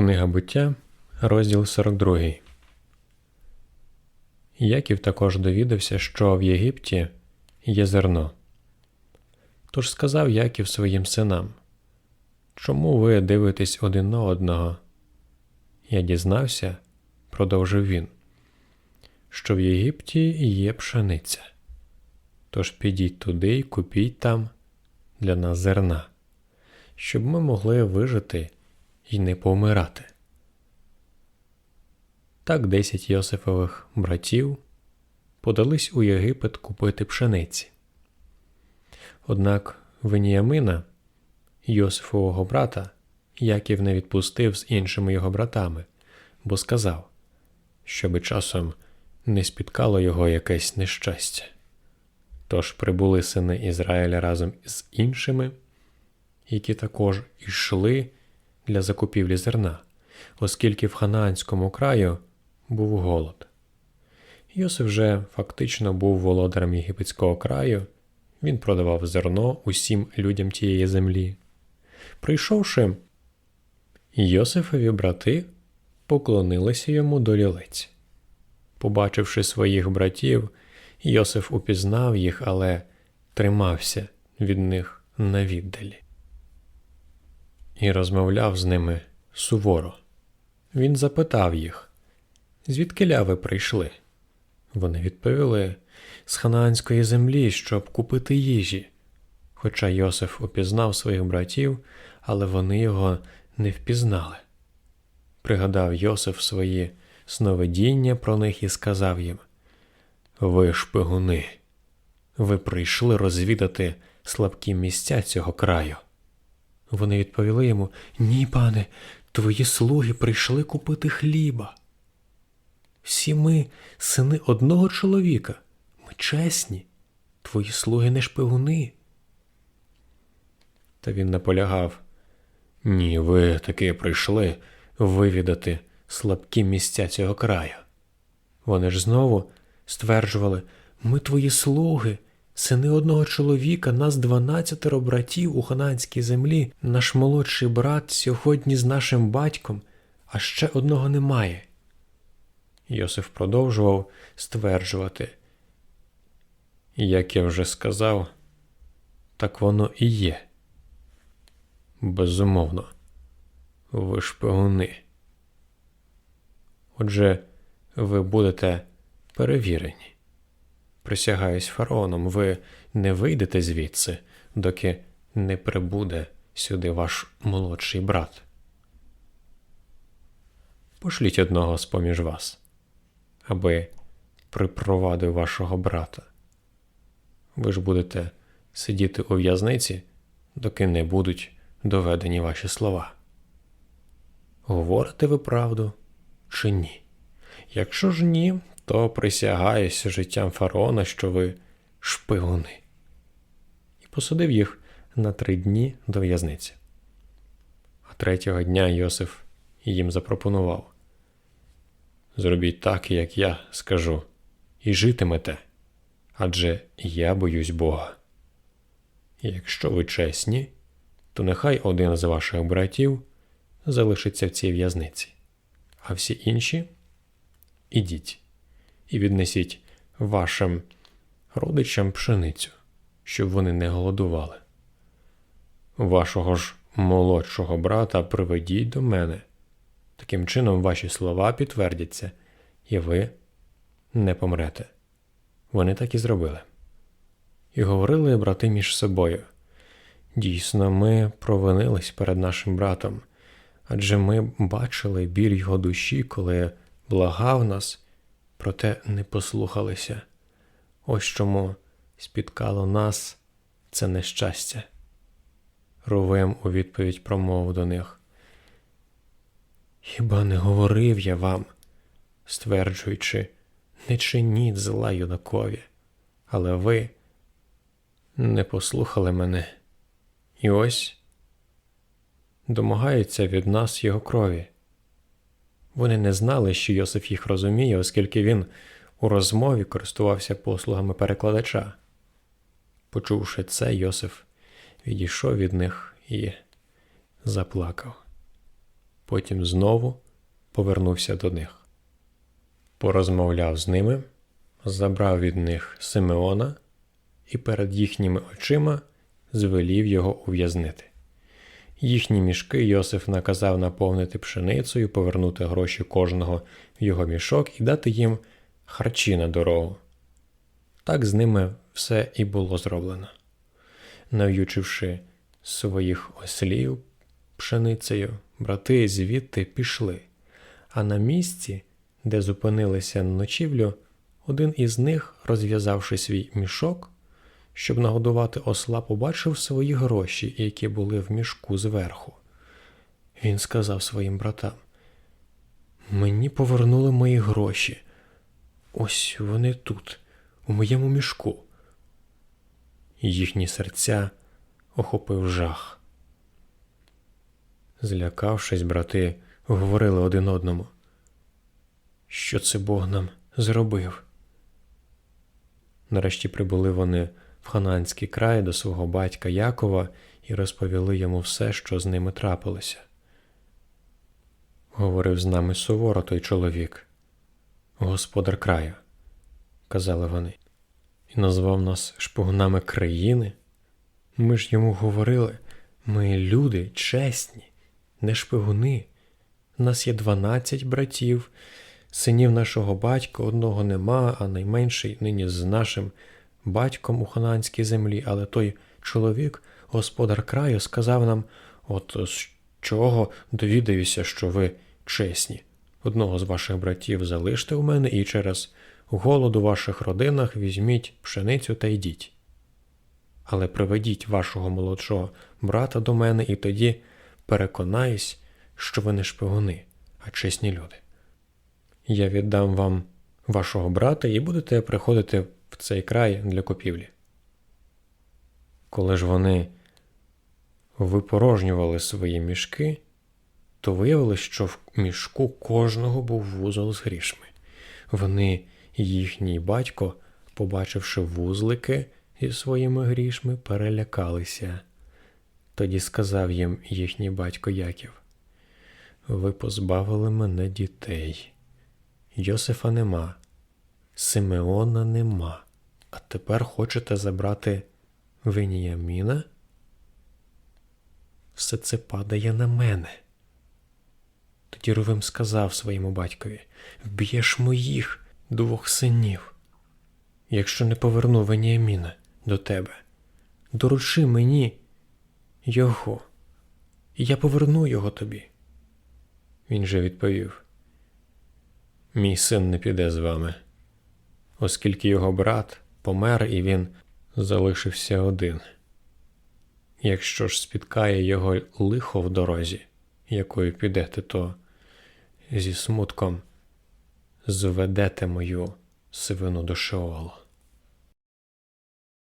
Книга буття, розділ 42. Яків також довідався, що в Єгипті є зерно. Тож сказав Яків своїм синам: Чому ви дивитесь один на одного? Я дізнався, продовжив він, що в Єгипті є пшениця. Тож підіть туди і купіть там для нас зерна, щоб ми могли вижити і не помирати. Так десять Йосифових братів подались у Єгипет купити пшениці. Однак Веніямина, Йосифового брата, Яків не відпустив з іншими його братами, бо сказав, щоби часом не спіткало його якесь нещастя. Тож прибули сини Ізраїля разом з іншими, які також йшли для закупівлі зерна, оскільки в Ханаанському краю був голод. Йосиф вже фактично був володарем єгипетського краю, він продавав зерно усім людям тієї землі. Прийшовши, Йосифові брати поклонилися йому до лілиць. Побачивши своїх братів, Йосиф упізнав їх, але тримався від них на віддалі і розмовляв з ними суворо. Він запитав їх, звідки ви прийшли? Вони відповіли з ханаанської землі, щоб купити їжі. Хоча Йосиф упізнав своїх братів, але вони його не впізнали. Пригадав Йосиф свої сновидіння про них і сказав їм: Ви шпигуни, ви прийшли розвідати слабкі місця цього краю. Вони відповіли йому: Ні, пане, твої слуги прийшли купити хліба. Всі ми сини одного чоловіка, ми чесні, твої слуги не шпигуни. Та він наполягав Ні, ви таки прийшли вивідати слабкі місця цього краю. Вони ж знову стверджували Ми твої слуги, сини одного чоловіка, нас дванадцятеро братів у хананській землі, наш молодший брат сьогодні з нашим батьком, а ще одного немає. Йосиф продовжував стверджувати. Як я вже сказав, так воно і є. Безумовно, ви шпигуни. Отже, ви будете перевірені. Присягаюсь фараоном, ви не вийдете звідси, доки не прибуде сюди ваш молодший брат. Пошліть одного з поміж вас, аби припровадив вашого брата. Ви ж будете сидіти у в'язниці, доки не будуть доведені ваші слова. Говорите ви правду чи ні? Якщо ж ні, то присягаюсь життям фараона, що ви шпигуни. І посадив їх на три дні до в'язниці. А третього дня Йосиф їм запропонував Зробіть так, як я скажу, і житимете, адже я боюсь Бога. Якщо ви чесні, то нехай один з ваших братів залишиться в цій в'язниці, а всі інші ідіть і віднесіть вашим родичам пшеницю, щоб вони не голодували. Вашого ж молодшого брата приведіть до мене. Таким чином, ваші слова підтвердяться, і ви не помрете. Вони так і зробили. І говорили брати між собою. Дійсно, ми провинились перед нашим братом, адже ми бачили біль його душі, коли благав нас проте не послухалися. Ось чому спіткало нас це нещастя. Рувем у відповідь промовив до них. Хіба не говорив я вам, стверджуючи, не чиніть зла юнакові, але ви не послухали мене. І ось домагаються від нас його крові. Вони не знали, що Йосиф їх розуміє, оскільки він у розмові користувався послугами перекладача. Почувши це, Йосиф відійшов від них і заплакав. потім знову повернувся до них. Порозмовляв з ними, забрав від них Симеона і перед їхніми очима звелів його ув'язнити. Їхні мішки Йосиф наказав наповнити пшеницею, повернути гроші кожного в його мішок і дати їм харчі на дорогу. Так з ними все і було зроблено. Нав'ючивши своїх ослів пшеницею, брати звідти пішли, а на місці, де зупинилися на ночівлю, один із них, розв'язавши свій мішок, щоб нагодувати осла, побачив свої гроші, які були в мішку зверху. Він сказав своїм братам: Мені повернули мої гроші. Ось вони тут, у моєму мішку. Їхні серця охопив жах. Злякавшись, брати говорили один одному, що це Бог нам зробив. Нарешті прибули вони в Хананський край до свого батька Якова і розповіли йому все, що з ними трапилося. Говорив з нами суворо той чоловік, господар краю, казали вони, і назвав нас шпигунами країни. Ми ж йому говорили, ми люди чесні, не шпигуни. У нас є дванадцять братів, синів нашого батька одного нема, а найменший нині з нашим батьком у хананській землі, але той чоловік, господар краю, сказав нам: от з чого довідаюся, що ви чесні. Одного з ваших братів залиште у мене і через голод у ваших родинах візьміть пшеницю та йдіть. Але приведіть вашого молодшого брата до мене, і тоді переконаюсь, що ви не шпигуни, а чесні люди. Я віддам вам вашого брата і будете приходити цей край для купівлі. Коли ж вони випорожнювали свої мішки, то виявилось, що в мішку кожного був вузол з грішми. Вони, і їхній батько, побачивши вузлики зі своїми грішми, перелякалися. Тоді сказав їм їхній батько Яків: Ви позбавили мене дітей. Йосифа нема, Симеона нема, а тепер хочете забрати Веніяміна? Все це падає на мене. Тоді Рувим сказав своєму батькові: Вб'єш моїх двох синів, якщо не поверну Веніаміна до тебе. Доручи мені його, і я поверну його тобі. Він же відповів: Мій син не піде з вами, оскільки його брат помер і він залишився один. Якщо ж спіткає його лихо в дорозі, якою підете, то зі смутком зведете мою сивину до Шеолу.